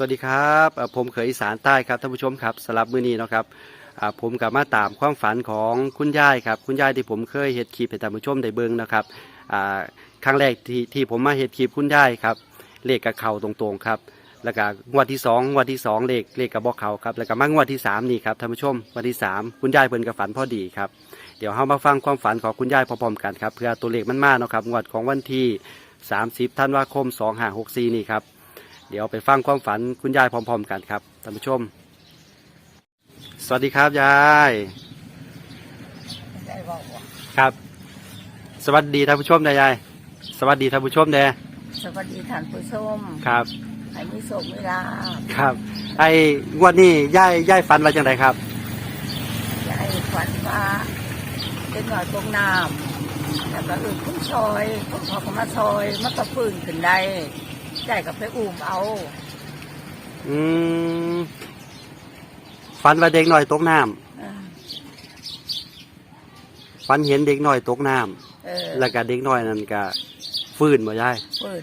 สวัสดีครับผมเขยอีสานใต้ครับท่านผู้ชมครับสลับมือนี้นะครับผมกลับมาตามความฝันของคุณยายครับ คุณยายที่ผมเคยเฮ็ดคลิปให้ท่านผู้ชมได้เบิ่งนะครับครั้งแรกที่ที่ผมมาเฮ็ดคลิปคุณยายครับเลขกับเข่าตรงๆครับแล้วก็งวดที่สองงวดที่สองเลขเลขกับบอกเขาครับแล้วก็มางวดที่สามนี่ครับท่านผู้ชมวันที่สามคุณยายเพิ่นกับฝันพอดีครับเดี๋ยวเรามาฟังความฝันของคุณยายพร้อมๆกันครับเพื่อตัวเลขมันมาเนะครับงวดของวันที่ 30ธันวาคม 2564 นี่ครับ เดี๋ยวไปฟังความฝันคุณยายพร้อม ๆ กันครับท่านผู้ชม สวัสดีครับยายได้บอกว่าครับ สวัสดีท่านผู้ชมนะยายสวัสดีท่านผู้ชมเด้สวัสดีท่านผู้ชมครับให้มีโชคมีลาภครับ ไอ้งวดนี้ยายยายฝันว่าจังไดครับอย่าให้ฝันว่าเป็นหน่อยตรงน้ำแล้วก็อื่นคุ้มซอยคุ้มพอก็มาซอยมันก็ฟื้นขึ้นได้ ได้กับไปอุ้มเอาอืมฝันว่าเด็กหน่อยตกน้เออำฝันเห็นเด็กหน่อยตกน้เออำแล้วก็เด็กหน่อยนั่นก็ฟื้นบ่ยายฟื้น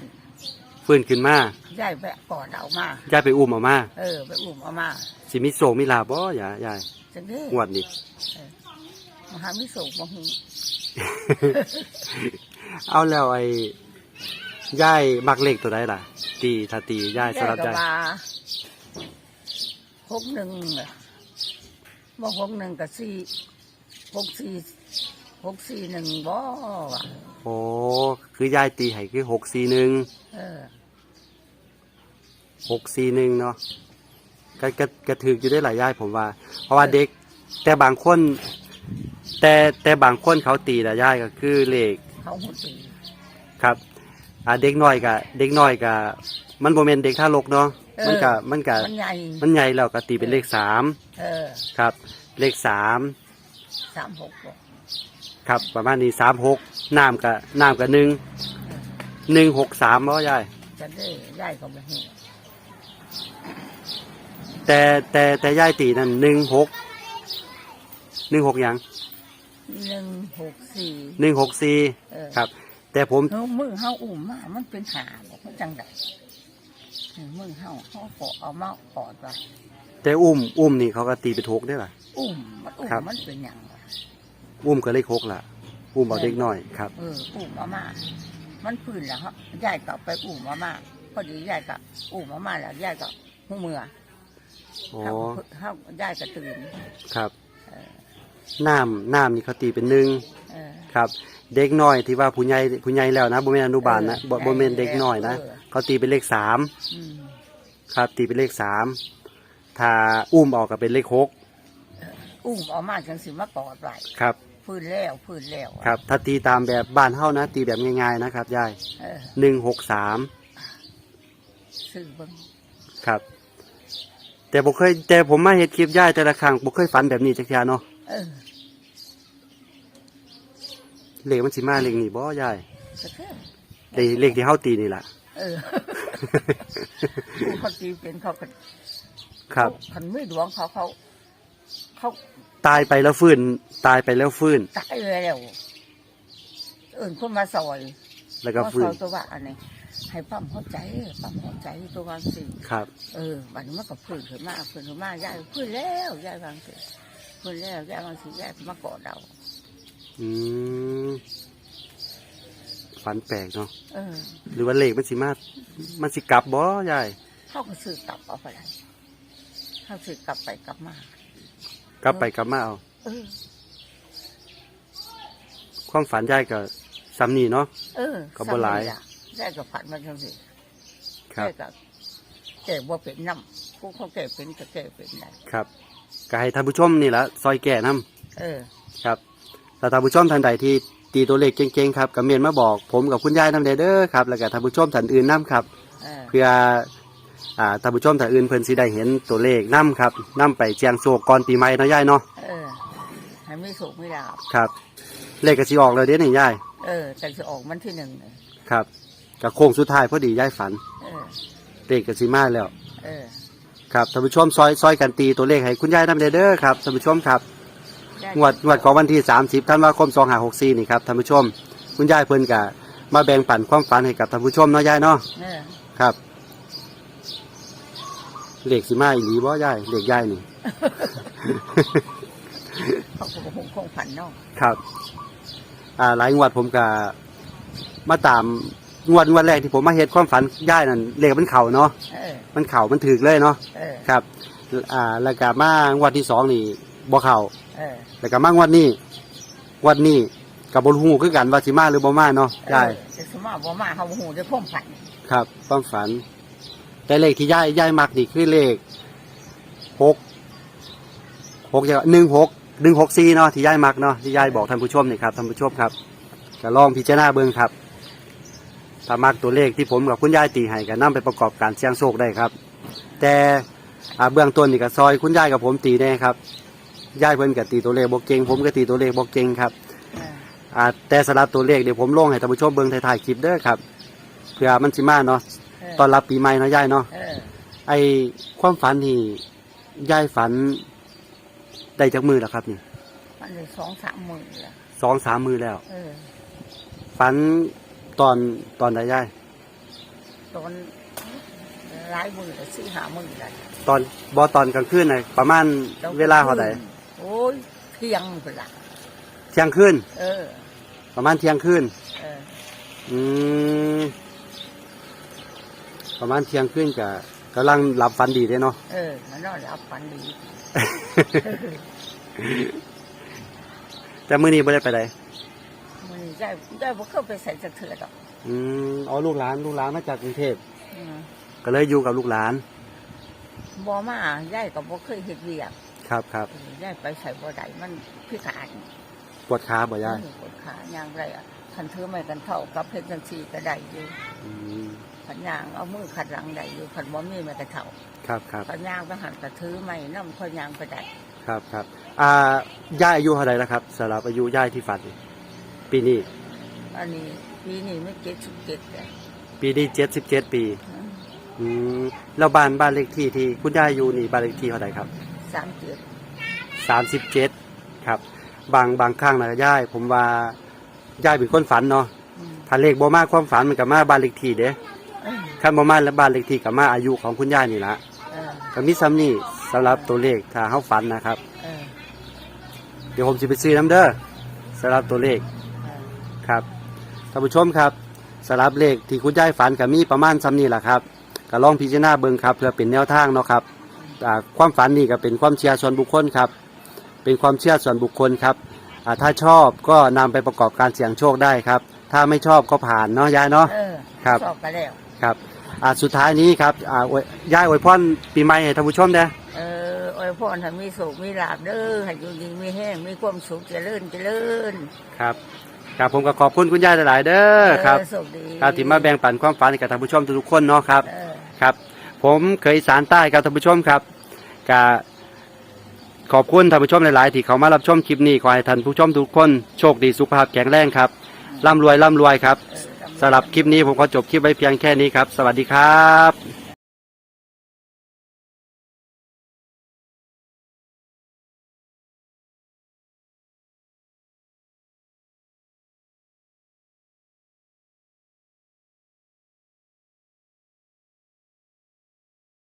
ฟื้นขึ้นมาได้ไปก่อนเอามา ยายไปอุ้มออกมาเออ ไปอุ้มเอามาสิมีโศกมีลาบบ่ยายยายจังนี้งวดนี้ มหามิโชคมหูเอาแล้วไอ้ ย่ายมักเลขตัวใดล่ะ ตีถ้าตีย่ายได้สำหรับกับย่ายว่าหกหนึ่งอะบ่หกหนึ่งกับสี่หกสี่หกสี่หนึ่งบ่ว่ะโอ้คือย่ายตีให้คือหกสี่หนึ่งเออหกสี่หนึ่งเนาะก็ก็กระถืออยู่ได้หลายย่ายผมว่า เพราะว่าเด็ก แต่บางคน แต่แต่บางคนเขาตีละย่ายก็คือเลขเขาหุ่นตีครับ อ่าเด็กน้อยกับเด็กน้อยกับมันโมเมนเด็กท่ารกเนาะมันกับมันกับมันใหญ่ มันใหญ่แล้วก็ตีเป็นเลขสามเออครับ เลขสามสามหกบ่ครับ ประมาณนี้สามหกน้ำกับน้ำกับหนึ่งหนึ่งหกสามบ่ยายจะได้ได้ก็ไม่เห็นแต่แต่แต่ยายตีนั่นหนึ่งหกหนึ่งหกยังหนึ่งหกสี่หนึ่งหกสี่เออครับ แต่ผมเฮามือเฮาอุ่มมามันเป็นหาบอกมันจังไดเออมือเฮาเฮาปอเอามาปอดไว้แต่อุ้มอุ้มนี่เขาก็ตีไปนทุกได้ล่ะ อุ่มมันอุ่มครับมันเป็นหยังวะอุ้มก็เลขหกล่ะ อุ้มเอาเด็กน้อยครับเอออุ่มเอามา มันพื้นแล้วฮะยายก็ไปอุ่มเอามาพอดียายก็อุ่มเอามาแล้วยายก็หูเมือโอ้เฮาเฮายายก็ตื่นครับเออ น้ำน้ำนี่เขาตีเป็นหนึ่งเออ ครับ เด็กน้อยที่ว่าผู้ใหญ่ผู้ใหญ่แล้วนะบ่แม่นอนุบาลนะบ่เออบ่แม่นเด็กน้อยนะเออ เขาตีเป็นเลขสามอืมครับตีเป็นเลขสามถ้าอุ้มออกก็เป็นเลขหกอุ้มเอามาจังสิมาปอดไว้ครับ พื้นแล้วพื้นแล้วครับถ้าตีตามแบบบ้านเฮานะ ตีแบบง่ายๆนะครับยายเออหนึ่งหกสามซื้อเบิ่งครับ แต่ผมเคยแต่ผมมาเห็ดคลิปย่ายแต่ละครั้งผมเคยฝันแบบนี้จักเทียเนาะ เออเลขมันสิมาเลขนี้บ่ย่ายก็คือเลขเลขที่เฮาตีนี่ล่ะ เออผู้เขาตีเป็นเขาก็ครับ คันไม่ดวงเขาเขา เขาตายไปแล้วฟื้น ตายไปแล้วฟื้น ตายเลยแล้วเอื่นคนมาซอยแล้วก็มาฟื้ซนอยตัวว่าอันนี้ให้ปั๊มหัวใจปั๊มหัวใจตัววางสิครับ เออบัดนี้มันก็พื้นขึ้นมาพื้นขึ้นมายายพื้นแล้วยายวางสิ พื้นแล้วยายวางสิยายมากอดเราอืมฝันแปลกเนาะเออหรือว่าเลขมันสิมามันสิกลับบ่ยายเขาก็ซื้อกลับเอาไปเลยเขาซื้อกลับไปกลับมา กลับไปกลับมาเอาเออ ความฝันยายก็ซ้ำนี่เนาะ เออก็บ่หลาย ซ้ำนี่ล่ะได้กับผัดมาจังสิครับได้กับแก่บ่เป็นน้ำผู้เขาแก่เป็นก็แก่เป็นได้ ครับ ก็ให้ท่านผู้ชมนี่ละซอยแก่นํเออครับถ้าท่านผู้ชมท่านใดที่ตีตัวเลขเก่งๆครับก็เมียนมาบอกผมกับคุณยายนำเด้อครับแล้วก็ท่านผู้ชมท่านอื่นนํครับ เออ เพื่ออ่าท่านผู้ชมท่านอื่นเพิ่นสิได้เห็นตัวเลขนํครับนํไปเจียงโศกก่อนปีใหม่เนาะยายเนาะเออให้ไม่สุกไม่ดาบ ครับ เลขก็สิออกแล้วเด้นี่ยายเออ แต่จะออกมันที่หนึ่งเลยครับก็โค้งสุดท้ายพอดียายฝัน เออ เลขก็สิมาแล้ว เออ ครับท่านผู้ชมซอยซอยกันตีตัวเลขให้คุณยายนำเด้อครับท่านผู้ชมครับได้งวดงวดของวันที่ 30ธันวาคม2564นี่ครับท่านผู้ชม คุณยายเพิ่นก็มาแบ่งปันความฝันให้กับท่านผู้ชมเนาะยายเนาะเออครับเลขสิมาอีหลีบ่ยายเลขยายนี่ เขาก็บอกคงคงฝันเนาะ ครับ อ่าหลายงวดผมก็มาตาม งวดงวดแรกที่ผมมาเฮ็ดความฝันยายนั่นเลขมันเข่าเนาะเออมันเข่ามันถึกเลยเนาะเออครับอ่าแล้วก็มางวดที่สองนี่บ่เข่าเออแล้วก็มางวดนี้งวดนี้กับบนหูคือกันว่าสิมาหรือบ่มาเนาะยายเออจะสมมาบ่มาเขาบ่ฮู้จะพ่มฝันครับความฝัน แต่เลขที่ยายยายมักนี่คือเลขหกหกอย่างหนึ่งหกหนึ่งหกสี่เนาะที่ยายมักเนาะที่ยายบอกท่านผู้ชมนี่ครับท่านผู้ชมครับก็ลองพิจารณาเบิ่งครับ ถ้ามักตัวเลขที่ผมกับคุณยายตีให้ก็นํไปประกอบการเสี่ยงโชคได้ครับ แต่อ่าเบื้องต้นนี่ก็ซอยคุณยายกับผมตีได้ครับยายเพิ่นก็ตีตัวเลขบ่เก่งผมก็ตีตัวเลขบ่เก่งครับเอออ่าแต่สำหรับตัวเลขเดี๋ยวผมลงให้ท่านผู้ชมเบิ่งถ่ายๆคลิปเด้อครับเพื่อมันสิมาเนาะเออตอนรับปีใหม่เนาะยายเนาะเออไอความฝันที่ยายฝันได้จากมือแล้วครับนี่มันเลยสองสามหมื่นละสองสามมือแล้วเออฝัน ตอนตอนใดยายตอนหลายหมื่นละสี่ห้าหมื่นละตอนบอตอนกลางคืนน่ะประมาณเวลาเท่าไหร่โอ้ยเที่ยงไปละเที่ยงคืนเออ ประมาณเที่ยงคืนเออ อืมประมาณเที่ยงคืนกับกำลังหลับฝันดีเด้เนาะเออมันนอนรับฝันดี แต่มื้อนี้บ่ได้ไปไหน มันได้ได้บ่เข้าไปใส่จักเถื่อดอกอืมเอาลูกหลานลูกหลานมาจากกรุงเทพอืมก็เลยอยู่กับลูกหลานบ่มาย่ายก็บ่เคยเฮ็ดเวียกครับครับย่ายไปใส่บ่ได้มันพิการปวดขาบ่ยายมันปวดขาย่างไรอะคันถือไม้กันเท่ากับเพชรจังซี่ก็ได้อยู่อืมคันย่างเอามือขัดหลังได้อยู่คันบ่มีไม้กันเท่าครับครับคันย่างไปหันก็ถือไม้นำคนย่างไปได้ ครับครับอ่าย่าอายุเท่าไหร่แล้วครับสำหรับอายุย่ายที่ฝันนี่ ปีนี้ อันนี้ปีนี้ไม่เจ็ดสิบเจ็ดเลยปีนี้เจ็ดสิบเจ็ดปี อืมแล้วบ้านบ้านเลขที่ที่คุณย่าอยู่นี่บ้านเลขที่เท่าไหร่ครับสามเจ็ดสามสิบเจ็ดครับ บางบางครั้งนะย่ายผมว่าย่ายเป็นคนฝันเนาะอืมถ้าเลขบ่มาความฝันมันกับมาบ้านเลขที่เด้เออขั้นบ่มาแล้วบ้านเลขที่กับมาอายุของคุณย่านี่ละเออก็มีซ้ำนี่สำหรับตัวเลขถ้าเฮาฝันนะครับเออเดี๋ยวผมสิไปซื้อน้ำเด้อสำหรับตัวเลขเออ ครับท่านผู้ชมครับสำหรับเลขที่คุณยายฝันกับมีประมาณซ้ำนี่แหละครับก็ลองพิจารณาเบิ่งครับเพื่อเป็นแนวทางเนาะครับอ่าความฝันนี่ก็เป็นความเชื่อส่วนบุคคลครับ เป็นความเชื่อส่วนบุคคลครับอ่าถ้าชอบก็นำไปประกอบการเสี่ยงโชคได้ครับ ถ้าไม่ชอบก็ผ่านเนาะยายเนาะเออครับสอบไปแล้วครับอ่าสุดท้ายนี้ครับอ่าอวยยายอวยพรปีใหม่ให้ท่านผู้ชมเด้อเออโอ้ยพ่อถ้ามีสุขมีลาบเด้อให้อยู่ดีมีแห้งมีความสุขเจริญเจริญครับ ครับผมก็ขอบคุณคุณยายหลายๆเด้อครับเออสุขดีครับที่มาแบ่งปันความฝันให้กับท่านผู้ชมทุกๆคนเนาะครับ เออครับ ผมเคยสารใต้ครับท่านผู้ชมครับกาขอบคุณท่านผู้ชมหลาย ๆ ที่เขามารับชมคลิปนี้ขอให้ท่านผู้ชมทุกคนโชคดีสุขภาพแข็งแรงครับร่ำรวยร่ำรวยครับเออ สำหรับคลิปนี้ผมขอจบคลิปไว้เพียงแค่นี้ครับ สวัสดีครับ